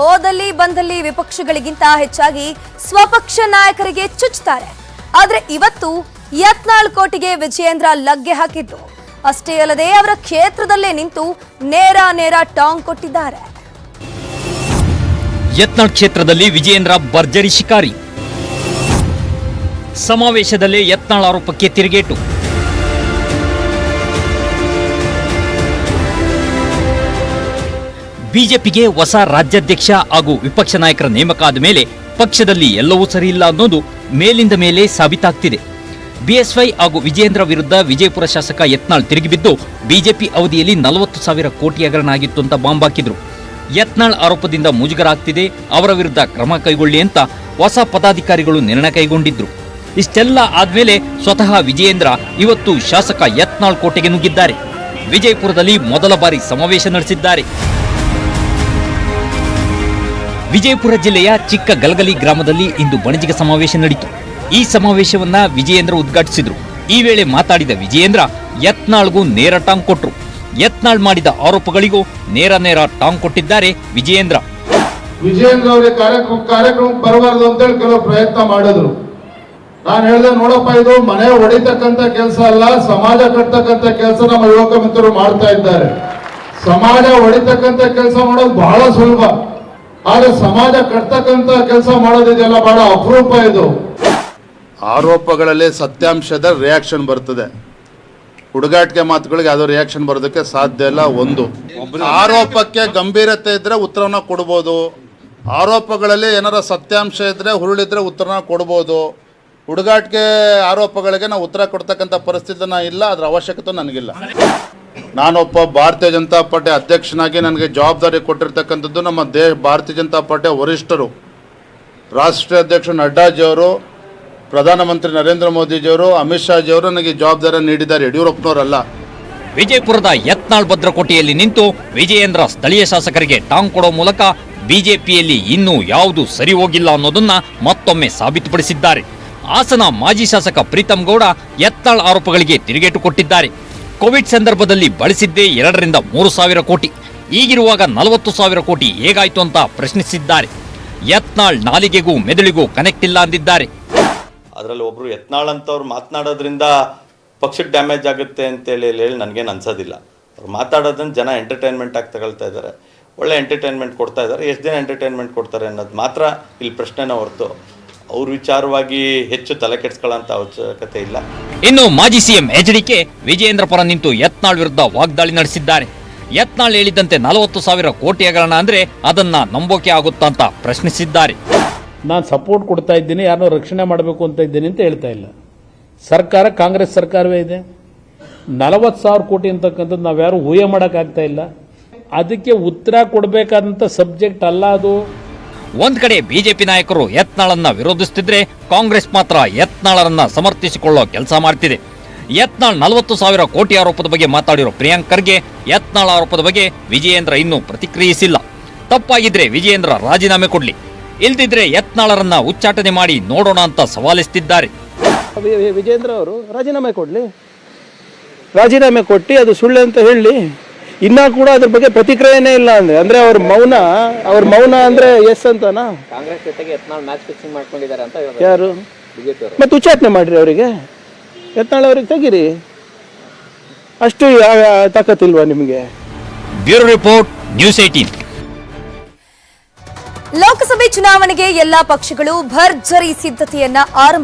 ಹೋದಲ್ಲಿ ಬಂದಲ್ಲಿ ವಿಪಕ್ಷಗಳಿಗಿಂತ ಹೆಚ್ಚಾಗಿ ಸ್ವಪಕ್ಷ ನಾಯಕರಿಗೆ ಚುಚ್ಚುತ್ತಾರೆ ಆದ್ರೆ ಇವತ್ತು ಯತ್ನಾಳ್ ಕೋಟಿಗೆ ವಿಜಯೇಂದ್ರ ಲಗ್ಗೆ ಹಾಕಿದ್ದು. ಅಷ್ಟೇ ಅಲ್ಲದೆ ಅವರ ಕ್ಷೇತ್ರದಲ್ಲೇ ನಿಂತು ನೇರ ನೇರ ಟಾಂಗ್ ಕೊಟ್ಟಿದ್ದಾರೆ. ಯತ್ನಾಳ್ ಕ್ಷೇತ್ರದಲ್ಲಿ ವಿಜಯೇಂದ್ರ ಭರ್ಜರಿ ಶಿಕಾರಿ. ಸಮಾವೇಶದಲ್ಲೇ ಯತ್ನಾಳ್ ಆರೋಪಕ್ಕೆ ತಿರುಗೇಟು. ಬಿಜೆಪಿಗೆ ಹೊಸ ರಾಜ್ಯಾಧ್ಯಕ್ಷ ಹಾಗೂ ವಿಪಕ್ಷ ನಾಯಕರ ನೇಮಕ ಆದ ಮೇಲೆ ಪಕ್ಷದಲ್ಲಿ ಎಲ್ಲವೂ ಸರಿಯಿಲ್ಲ ಅನ್ನೋದು ಮೇಲಿಂದ ಮೇಲೆ ಸಾಬೀತಾಗ್ತಿದೆ. ಬಿಎಸ್ವೈ ಹಾಗೂ ವಿಜೇಂದ್ರ ವಿರುದ್ಧ ವಿಜಯಪುರ ಶಾಸಕ ಯತ್ನಾಳ್ ತಿರುಗಿಬಿದ್ದು ಬಿಜೆಪಿ ಅವಧಿಯಲ್ಲಿ ನಲವತ್ತು ಸಾವಿರ ಕೋಟಿ ಹಗರಣ ಆಗಿತ್ತು ಅಂತ ಬಾಂಬ್ ಹಾಕಿದ್ರು. ಯತ್ನಾಳ್ ಆರೋಪದಿಂದ ಮುಜುಗರ ಆಗ್ತಿದೆ ಅವರ ವಿರುದ್ಧ ಕ್ರಮ ಕೈಗೊಳ್ಳಿ ಅಂತ ಹೊಸ ಪದಾಧಿಕಾರಿಗಳು ನಿರ್ಣಯ ಕೈಗೊಂಡಿದ್ರು. ಇಷ್ಟೆಲ್ಲ ಆದ್ಮೇಲೆ ಸ್ವತಃ ವಿಜಯೇಂದ್ರ ಇವತ್ತು ಶಾಸಕ ಯತ್ನಾಳ್ ಕೋಟೆಗೆ ನುಗ್ಗಿದ್ದಾರೆ. ವಿಜಯಪುರದಲ್ಲಿ ಮೊದಲ ಬಾರಿ ಸಮಾವೇಶ ನಡೆಸಿದ್ದಾರೆ. ವಿಜಯಪುರ ಜಿಲ್ಲೆಯ ಚಿಕ್ಕ ಗಲಗಲಿ ಗ್ರಾಮದಲ್ಲಿ ಇಂದು ಬಣಜಿಗ ಸಮಾವೇಶ ನಡೆಯಿತು ಈ ಸಮಾವೇಶವನ್ನ ವಿಜಯೇಂದ್ರ ಉದ್ಘಾಟಿಸಿದ್ರು. ಈ ವೇಳೆ ಮಾತಾಡಿದ ವಿಜಯೇಂದ್ರ, ಯತ್ನಾಳ್ಗೂ ನೇರ ಟಾಂಗ್ ಕೊಟ್ರು. ಯತ್ನಾಳ್ ಮಾಡಿದ ಆರೋಪಗಳಿಗೂ ನೇರ ನೇರ ಟಾಂಗ್ ಕೊಟ್ಟಿದ್ದಾರೆ ವಿಜಯೇಂದ್ರ. ವಿಜಯೇಂದ್ರ ಅವರಿಗೆ ಕಾರ್ಯಕ್ರಮ ಕಾರ್ಯಕ್ರಮ ಬರಬಾರ್ದು ಅಂತೇಳಿ ಕೆಲವು ಪ್ರಯತ್ನ ಮಾಡಿದ್ರು. ನಾನು ಹೇಳಿದೆ, ನೋಡಪ್ಪ, ಇದು ಮನೆ ಹೊಡಿತಕ್ಕಂತ ಕೆಲಸ ಅಲ್ಲ, ಸಮಾಜ ಕಟ್ಟತಕ್ಕಂತ ಕೆಲಸ ನಮ್ಮ ಯುವಕ ಮಿತ್ರರು ಮಾಡ್ತಾ ಇದ್ದಾರೆ. ಸಮಾಜ ಹೊಡಿತಕ್ಕಂತ ಕೆಲಸ ಮಾಡೋದು ಬಹಳ ಸುಲಭ. ಆದ್ರೆ ಸಮಾಜ ಕಟ್ತಕ್ಕಂತ ಕೆಲಸ ಮಾಡೋದಿದೆಯಲ್ಲ, ಬಹಳ ಅಪರೂಪ ಇದು. ಆರೋಪಗಳಲ್ಲಿ ಸತ್ಯಾಂಶದ ರಿಯಾಕ್ಷನ್ ಬರ್ತದೆ. ಹುಡುಗಾಟಿಕೆ ಮಾತುಗಳಿಗೆ ಅದು ರಿಯಾಕ್ಷನ್ ಬರೋದಕ್ಕೆ ಸಾಧ್ಯ ಇಲ್ಲ, ಒಂದು. ಆರೋಪಕ್ಕೆ ಗಂಭೀರತೆ ಇದ್ರೆ ಉತ್ತರನ ಕೊಡ್ಬೋದು. ಆರೋಪಗಳಲ್ಲಿ ಏನಾರ ಸತ್ಯಾಂಶ ಇದ್ರೆ ಹುರುಳಿದ್ರೆ ಉತ್ತರನ ಕೊಡ್ಬೋದು. ಹುಡುಗಾಟಿಕೆ ಆರೋಪಗಳಿಗೆ ನಾವು ಉತ್ತರ ಕೊಡ್ತಕ್ಕಂಥ ಪರಿಸ್ಥಿತಿನ ಇಲ್ಲ, ಅದರ ಅವಶ್ಯಕತೆ ನನಗಿಲ್ಲ. ನಾನೊಬ್ಬ ಭಾರತೀಯ ಜನತಾ ಪಾರ್ಟಿ ಅಧ್ಯಕ್ಷನಾಗಿ ನನಗೆ ಜವಾಬ್ದಾರಿ ಕೊಟ್ಟಿರ್ತಕ್ಕಂಥದ್ದು ನಮ್ಮ ದೇ ಭಾರತೀಯ ಜನತಾ ಪಾರ್ಟಿಯ ವರಿಷ್ಠರು. ರಾಷ್ಟ್ರೀಯ ಅಧ್ಯಕ್ಷ ನಡ್ಡಾಜಿಯವರು ಪ್ರಧಾನಮಂತ್ರಿ ನರೇಂದ್ರ ಮೋದಿಜಿಯವರು ಅಮಿತ್ ಶಾಜಿಯವರು ನನಗೆ ಜವಾಬ್ದಾರಿ ನೀಡಿದ್ದಾರೆ. ಯಡಿಯೂರಪ್ಪನವರಲ್ಲ. ವಿಜಯಪುರದ ಯತ್ನಾಳ್ ಭದ್ರಕೋಟೆಯಲ್ಲಿ ನಿಂತು ವಿಜಯೇಂದ್ರ ಸ್ಥಳೀಯ ಶಾಸಕರಿಗೆ ಟಾಂಗ್ ಕೊಡೋ ಮೂಲಕ ಬಿಜೆಪಿಯಲ್ಲಿ ಇನ್ನೂ ಯಾವುದು ಸರಿ ಹೋಗಿಲ್ಲ ಅನ್ನೋದನ್ನ ಮತ್ತೊಮ್ಮೆ ಸಾಬೀತುಪಡಿಸಿದ್ದಾರೆ. ಹಾಸನ ಮಾಜಿ ಶಾಸಕ ಪ್ರೀತಂ ಗೌಡ ಯತ್ನಾಳ್ ಆರೋಪಗಳಿಗೆ ತಿರುಗೇಟು ಕೊಟ್ಟಿದ್ದಾರೆ. ಕೋವಿಡ್ ಸಂದರ್ಭದಲ್ಲಿ ಬಳಸಿದ್ದೇ ಎರಡರಿಂದ ಮೂರು ಸಾವಿರ ಕೋಟಿ. ಈಗಿರುವಾಗ ನಲವತ್ತು ಸಾವಿರ ಕೋಟಿ ಹೇಗಾಯ್ತು ಅಂತ ಪ್ರಶ್ನಿಸಿದ್ದಾರೆ. ಯತ್ನಾಳ್ ನಾಲಿಗೆಗೂ ಮೆದುಳಿಗೂ ಕನೆಕ್ಟ್ ಇಲ್ಲ ಅಂದಿದ್ದಾರೆ. ಅದರಲ್ಲಿ ಒಬ್ರು ಯತ್ನಾಳ್ ಅಂತವ್ರು ಮಾತನಾಡೋದ್ರಿಂದ ಪಕ್ಷಕ್ಕೆ ಡ್ಯಾಮೇಜ್ ಆಗುತ್ತೆ ಅಂತೇಳಿ ಹೇಳಿ ನನಗೇನು ಅನ್ಸೋದಿಲ್ಲ. ಅವ್ರು ಮಾತಾಡೋದನ್ನ ಜನ ಎಂಟರ್ಟೈನ್ಮೆಂಟ್ ಆಗಿ ತಗೊಳ್ತಾ ಇದ್ದಾರೆ. ಒಳ್ಳೆ ಎಂಟರ್ಟೈನ್ಮೆಂಟ್ ಕೊಡ್ತಾ ಇದ್ದಾರೆ. ಎಷ್ಟು ದಿನ ಎಂಟರ್ಟೈನ್ಮೆಂಟ್ ಕೊಡ್ತಾರೆ ಅನ್ನೋದು ಮಾತ್ರ ಇಲ್ಲಿ ಪ್ರಶ್ನೆನ ಹೊರತು. ಅವ್ರ ವಿಚಾರವಾಗಿ ಹೆಚ್ಚು ತಲೆ ಕೆಡಿಸ್ಕೊಳ್ಳೋಂಥ ಅವಶ್ಯಕತೆ ಇಲ್ಲ. ಇನ್ನು ಮಾಜಿ ಸಿಎಂ ಎಚ್ಡಿಕೆ ವಿಜಯೇಂದ್ರ ಪರ ನಿಂತು ಯತ್ನಾಳ್ ವಿರುದ್ಧ ವಾಗ್ದಾಳಿ ನಡೆಸಿದ್ದಾರೆ. ಯತ್ನಾಳ್ ಹೇಳಿದಂತೆ ನಲವತ್ತು ಸಾವಿರ ಕೋಟಿ ಹಗರಣ ಅಂದ್ರೆ ಅದನ್ನ ನಂಬೋಕೆ ಆಗುತ್ತಾ ಅಂತ ಪ್ರಶ್ನಿಸಿದ್ದಾರೆ. ನಾನು ಸಪೋರ್ಟ್ ಕೊಡ್ತಾ ಇದ್ದೀನಿ ಯಾರನ್ನೋ ರಕ್ಷಣೆ ಮಾಡಬೇಕು ಅಂತ ಇದ್ದೀನಿ ಅಂತ ಹೇಳ್ತಾ ಇಲ್ಲ. ಸರ್ಕಾರ ಕಾಂಗ್ರೆಸ್ ಸರ್ಕಾರವೇ ಇದೆ. ನಲವತ್ತು ಸಾವಿರ ಕೋಟಿ ಅಂತಕ್ಕಂಥದ್ದು ನಾವ್ಯಾರು ಊಹೆ ಮಾಡೋಕ್ಕಾಗ್ತಾ ಇಲ್ಲ. ಅದಕ್ಕೆ ಉತ್ತರ ಕೊಡಬೇಕಾದಂಥ ಸಬ್ಜೆಕ್ಟ್ ಅಲ್ಲ ಅದು. ಒಂದ್ ಕಡೆ ಬಿಜೆಪಿ ನಾಯಕರು ಯತ್ನಾಳನ್ನ ವಿರೋಧಿಸುತ್ತಿದ್ರೆ ಕಾಂಗ್ರೆಸ್ ಮಾತ್ರ ಯತ್ನಾಳರನ್ನ ಸಮರ್ಥಿಸಿಕೊಳ್ಳೋ ಕೆಲಸ ಮಾಡ್ತಿದೆ. ಯತ್ನಾಳ್ ನಲವತ್ತು ಸಾವಿರ ಕೋಟಿ ಆರೋಪದ ಬಗ್ಗೆ ಮಾತಾಡಿರೋ ಪ್ರಿಯಾಂಕ್ ಯತ್ನಾಳ್ ಆರೋಪದ ಬಗ್ಗೆ ವಿಜಯೇಂದ್ರ ಇನ್ನೂ ಪ್ರತಿಕ್ರಿಯಿಸಿಲ್ಲ. ತಪ್ಪಾಗಿದ್ರೆ ವಿಜಯೇಂದ್ರ ರಾಜೀನಾಮೆ ಕೊಡ್ಲಿ. ಇಲ್ದಿದ್ರೆ ಯತ್ನಾಳರನ್ನ ಉಚ್ಚಾಟನೆ ಮಾಡಿ ನೋಡೋಣ ಅಂತ ಸವಾಲಿಸ್ತಿದ್ದಾರೆ. ವಿಜಯೇಂದ್ರ ಅವರು ರಾಜೀನಾಮೆ ಕೊಡ್ಲಿ. ರಾಜೀನಾಮೆ ಕೊಟ್ಟು ಅದು ಸುಳ್ಳು ಅಂತ ಹೇಳಿ ಇನ್ನೂ ಕೂಡ ಅದ್ರ ಬಗ್ಗೆ ಪ್ರತಿಕ್ರಿಯೆನೇ ಇಲ್ಲ ಅಂದ್ರೆ ಅಂದ್ರೆ ಅವ್ರ ಮೌನ ಅವ್ರ ಮೌನ ಅಂದ್ರೆ ಎಸ್ ಅಂತನಾ? ಕಾಂಗ್ರೆಸ್ ಜೊತೆಗೆ ಯತ್ನಾಳ್ ಮ್ಯಾಚ್ ಫಿಕ್ಸಿಂಗ್ ಮಾಡ್ಕೊಂಡಿದ್ದಾರೆ ಅಂತ ಯಾರು? ಬಿಜೆಪಿ ಅವರು. ಮತ್ತೆ ಉಚ್ಚಾಟನೆ ಮಾಡ್ರಿ ಅವರಿಗೆ. ಯತ್ನಾಳ್ ಅವ್ರಿಗೆ ತೆಗೀರಿ. ಅಷ್ಟು ನಿಮ್ಗೆ ತಾಕತ್ತಿಲ್ವಾ ನಿಮಗೆ? ಬ್ಯೂರೋ ರಿಪೋರ್ಟ್ ನ್ಯೂಸ್ ಏಟೀನ್ ಲೋಕಸಭೆ ಚುನಾವಣೆಗೆ ಎಲ್ಲಾ ಪಕ್ಷಗಳು ಭರ್ಜರಿ ಸಿದ್ಧತೆಯನ್ನ ಆರಂಭ